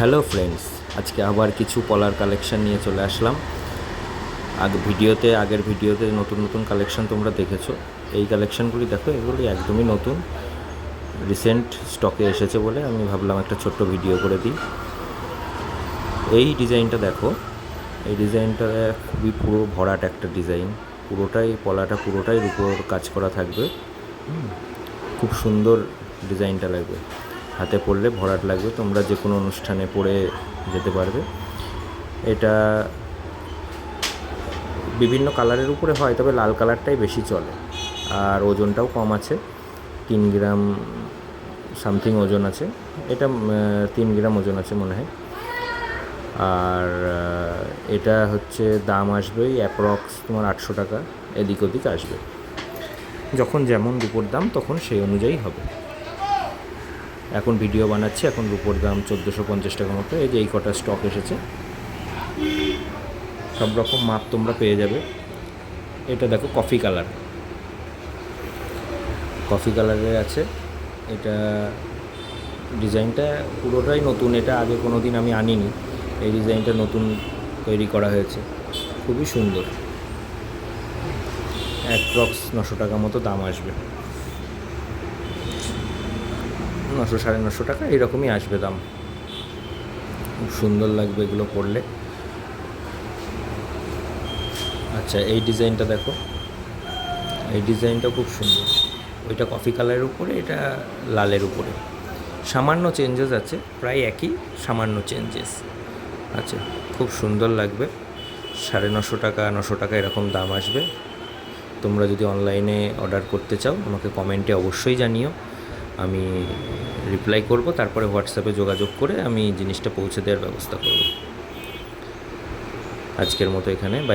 Hello friends আজকে আবার কিছু পলার কালেকশন নিয়ে চলে আসলাম। আগে ভিডিওতে, আগের ভিডিওতে নতুন নতুন কালেকশন তোমরা দেখেছ। এই কালেকশনগুলি দেখো, এগুলি একদমই নতুন। রিসেন্ট স্টকে এসেছে বলে আমি ভাবলাম একটা ছোট্ট ভিডিও করে দিই। এই ডিজাইনটা দেখো। এই ডিজাইনটা খুবই পুরো ভরাট একটা ডিজাইন। পুরোটাই পলাটা পুরোটাই রূপোর কাজ করা থাকবে। খুব সুন্দর ডিজাইনটা লাগবে। হাতে পড়লে ভরাট লাগবে। তোমরা যে কোনো অনুষ্ঠানে পরে যেতে পারবে। এটা বিভিন্ন কালারের উপরে হয়, তবে লাল কালারটাই বেশি চলে। আর ওজনটাও কম আছে। তিন গ্রাম সামথিং ওজন আছে। এটা তিন গ্রাম ওজন আছে মনে হয়। আর এটা হচ্ছে দাম আসবে অ্যাপ্রক্স তোমার আটশো টাকা। এদিক ওদিক আসবে। যখন যেমন রুপোর দাম, তখন সেই অনুযায়ী হবে। এখন ভিডিও বানাচ্ছি, এখন রুপোর দাম চোদ্দোশো পঞ্চাশ টাকা মতো। এই যে এই কটা স্টক এসেছে। সব রকম মাপ তোমরা পেয়ে যাবে। এটা দেখো কফি কালার কফি কালারের আছে। এটা ডিজাইনটা পুরোটাই নতুন, এটা আগে কোনো দিন আমি আনিনি। এই ডিজাইনটা নতুন তৈরি করা হয়েছে। খুবই সুন্দর। এক অ্যাপ্রক্স নশো টাকা মতো দাম আসবে। নশো, সাড়ে নশো টাকা, এরকমই আসবে দাম। খুব সুন্দর লাগবে এগুলো পরলে। আচ্ছা এই ডিজাইনটা দেখো। এই ডিজাইনটা খুব সুন্দর। ওইটা কফি কালারের উপরে, এটা লালের উপরে। সামান্য চেঞ্জেস আছে, প্রায় একই সামান্য চেঞ্জেস আচ্ছা খুব সুন্দর লাগবে। সাড়ে নশো টাকা নশো টাকা এরকম দাম আসবে। তোমরা যদি অনলাইনে অর্ডার করতে চাও, আমাকে কমেন্টে অবশ্যই জানিও। আমি রিপ্লাই করব, তারপরে হোয়াটসঅ্যাপে যোগাযোগ করে আমি জিনিসটা পৌঁছে দেওয়ার ব্যবস্থা করব। আজকের মতো এখানে বাই